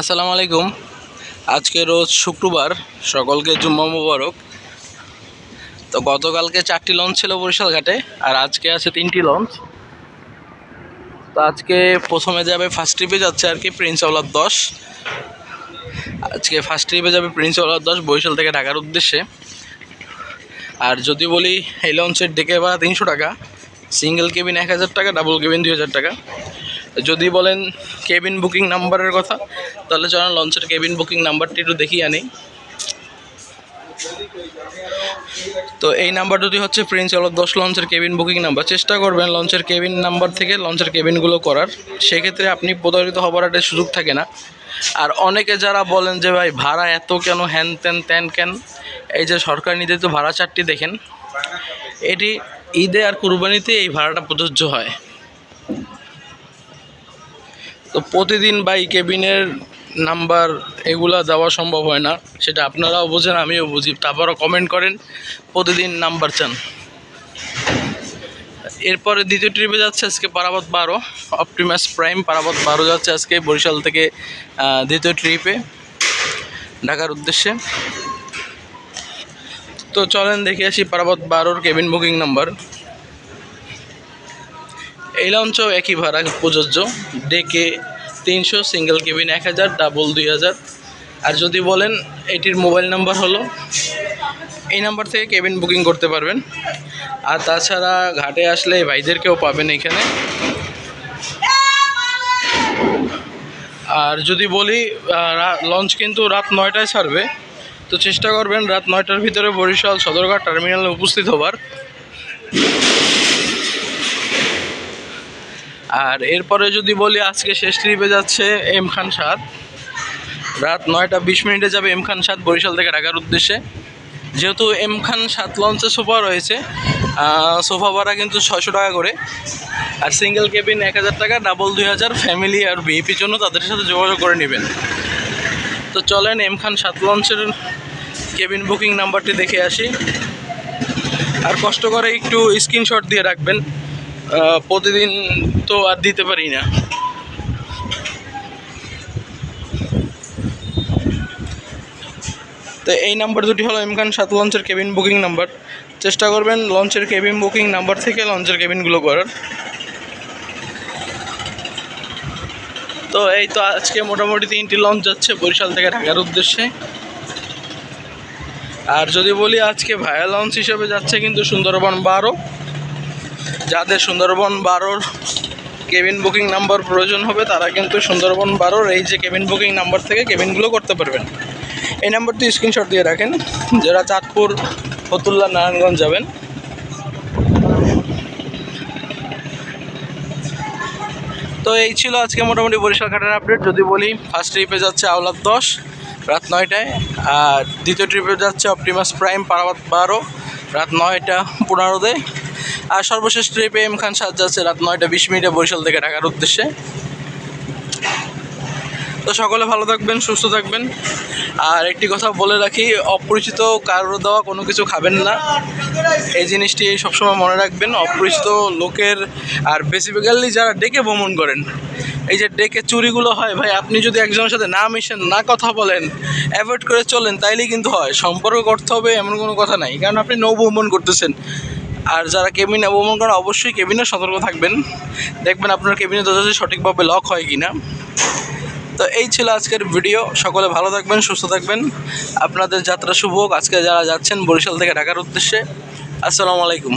আসসালামু আলাইকুম। আজকে রোজ শুক্রবার, সকলকে জুম্মা মুবারক। তো গতকালকে চারটি লঞ্চ ছিল বরিশাল ঘাটে, আর আজকে আছে তিনটি লঞ্চ। তো আজকে প্রথমে যাবে ফার্স্ট ট্রিপে যাচ্ছে আর কি প্রিন্স আওলাদ দশ। আজকে ফার্স্ট ট্রিপে যাবে প্রিন্স আওলাদ দশ বরিশাল থেকে ঢাকার উদ্দেশ্যে। আর যদি বলি, এই লঞ্চের ডেকে ভাড়া তিনশো টাকা সিঙ্গেল কেবিন এক হাজার টাকা ডাবল কেবিন দুই হাজার টাকা। যদি বলেন কেবিন বুকিং নাম্বারের কথা, তাহলে চলেন লঞ্চের কেবিন বুকিং নাম্বারটি একটু দেখিয়ে আনি। তো এই নাম্বার যদি হচ্ছে প্রিন্স আলো দশ লঞ্চের কেবিন বুকিং নাম্বার। চেষ্টা করবেন লঞ্চের কেবিন নাম্বার থেকে লঞ্চের কেবিনগুলো করার। সেক্ষেত্রে আপনি প্রতারিত হবার একটা সুযোগ থাকে না। আর অনেকে যারা বলেন যে, ভাই, ভাড়া এত কেন? হ্যান ত্যান ত্যান কেন? এই যে সরকার নির্ধারিত ভাড়া চারটি দেখেন। এটি ঈদে আর কুরবানিতে এই ভাড়াটা প্রযোজ্য হয়। তো প্রতিদিন বাই কেবিনের নাম্বার এগুলা দেওয়া সম্ভব হয় না। সেটা আপনারাও বোঝেন, আমিও বুঝি। তারপরও কমেন্ট করেন, প্রতিদিন নাম্বার চান। এরপরে দ্বিতীয় ট্রিপে যাচ্ছে আজকে পারাবত বারো অপটিমাস প্রাইম পারাবত বারো যাচ্ছে আজকে বরিশাল থেকে দ্বিতীয় ট্রিপে ঢাকার উদ্দেশ্যে। তো চলেন দেখে আসি পারাবত বারোর কেবিন বুকিং নাম্বার। এই লঞ্চও একই ভাড়া প্রযোজ্য। ডেকে তিনশো সিঙ্গেল কেবিন এক হাজার ডাবল দুই হাজার। আর যদি বলেন, এটির মোবাইল নাম্বার হলো, এই নাম্বার থেকে কেবিন বুকিং করতে পারবেন। আর তাছাড়া ঘাটে আসলে ভাইদেরকেও পাবেন এখানে। আর যদি বলি লঞ্চ কিন্তু রাত নয়টায় ছাড়বে। তো চেষ্টা করবেন রাত নয়টার ভিতরে বরিশাল সদরঘাট টার্মিনালে উপস্থিত হবার। আর এরপরে যদি বলি আজকে শেষ ট্রিপে যাচ্ছে এম খান সাদ রাত নয়টা বিশ মিনিটে যাবে এম খান সাদ বরিশাল থেকে ঢাকার উদ্দেশ্যে। যেহেতু এম খান সাত লঞ্চে সোফা রয়েছে সোফা ভাড়া কিন্তু ছয়শো টাকা করে। আর সিঙ্গেল কেবিন এক হাজার টাকা ডাবল দুই হাজার ফ্যামিলি আর ভিপির জন্য তাদের সাথে যোগাযোগ করে নেবেন। তো চলেন এম খান সাত লঞ্চের কেবিন বুকিং নাম্বারটি দেখে আসি। আর কষ্ট করে একটু স্ক্রিনশট দিয়ে রাখবেন। প্রতিদিন তো আর দিতে পারি না। তো এই নাম্বার দুটি হলো ইমকান সাত লঞ্চের কেবিন বুকিং নাম্বার। চেষ্টা করবেন লঞ্চের কেবিন বুকিং নাম্বার থেকে লঞ্চের কেবিনগুলো করার। তো এই তো আজকে মোটামুটি তিনটি লঞ্চ যাচ্ছে বরিশাল থেকে ঢাকার উদ্দেশ্যে। আর যদি বলি আজকে ভায়া লঞ্চ হিসেবে যাচ্ছে কিন্তু সুন্দরবন বারো। যাদের সুন্দরবন বারোর কেবিন বুকিং নাম্বার প্রয়োজন হবে, তারা কিন্তু সুন্দরবন বারোর এই যে কেবিন বুকিং নাম্বার থেকে কেবিনগুলো করতে পারবেন। এই নাম্বারটি স্ক্রিনশট দিয়ে রাখেন, যারা চাঁদপুর, ফতুল্লা, নারায়ণগঞ্জ যাবেন। তো এই ছিল আজকে মোটামুটি বরিশাল ঘাটের আপডেট যদি বলি ফার্স্ট ট্রিপে যাচ্ছে আওলাদ দশ, রাত নয়টায়। আর দ্বিতীয় ট্রিপে যাচ্ছে অপটিমাস প্রাইম, পারাবাত বারো, রাত নয়টা পনেরোতে। আর সর্বশেষ ট্রিপে এম খান সাজ যাচ্ছে রাত নয়টা বিশ মিনিটে বরিশাল থেকে ঢাকার উদ্দেশ্যে। তো সকলে ভালো থাকবেন, সুস্থ থাকবেন। আর একটি কথা বলে রাখি, অপরিচিত কারও দেওয়া কোনো কিছু খাবেন না। এই জিনিসটি সবসময় মনে রাখবেন, অপরিচিত লোকের আর বেসিফিক্যালি যারা ডেকে ভ্রমণ করেন, এই যে ডেকে চুরিগুলো হয়, ভাই, আপনি যদি একজনের সাথে না মিশেন, না কথা বলেন অ্যাভয়েড করে চলেন, তাইলেই কিন্তু হয়। সম্পর্ক করতে হবে এমন কোনো কথা নাই, কারণ আপনি নৌ ভ্রমণ করতেছেন। আর যারা কেবিনে অবমন করেন, অবশ্যই কেবিনে সতর্ক থাকবেন। দেখবেন আপনার কেবিনে দরজা সঠিকভাবে লক হয় কি না তো এই ছিল আজকের ভিডিও সকলে ভালো থাকবেন, সুস্থ থাকবেন। আপনাদের যাত্রা শুভ হোক। আজকে যারা যাচ্ছেন বরিশাল থেকে ঢাকার উদ্দেশ্যে। আসসালামু আলাইকুম।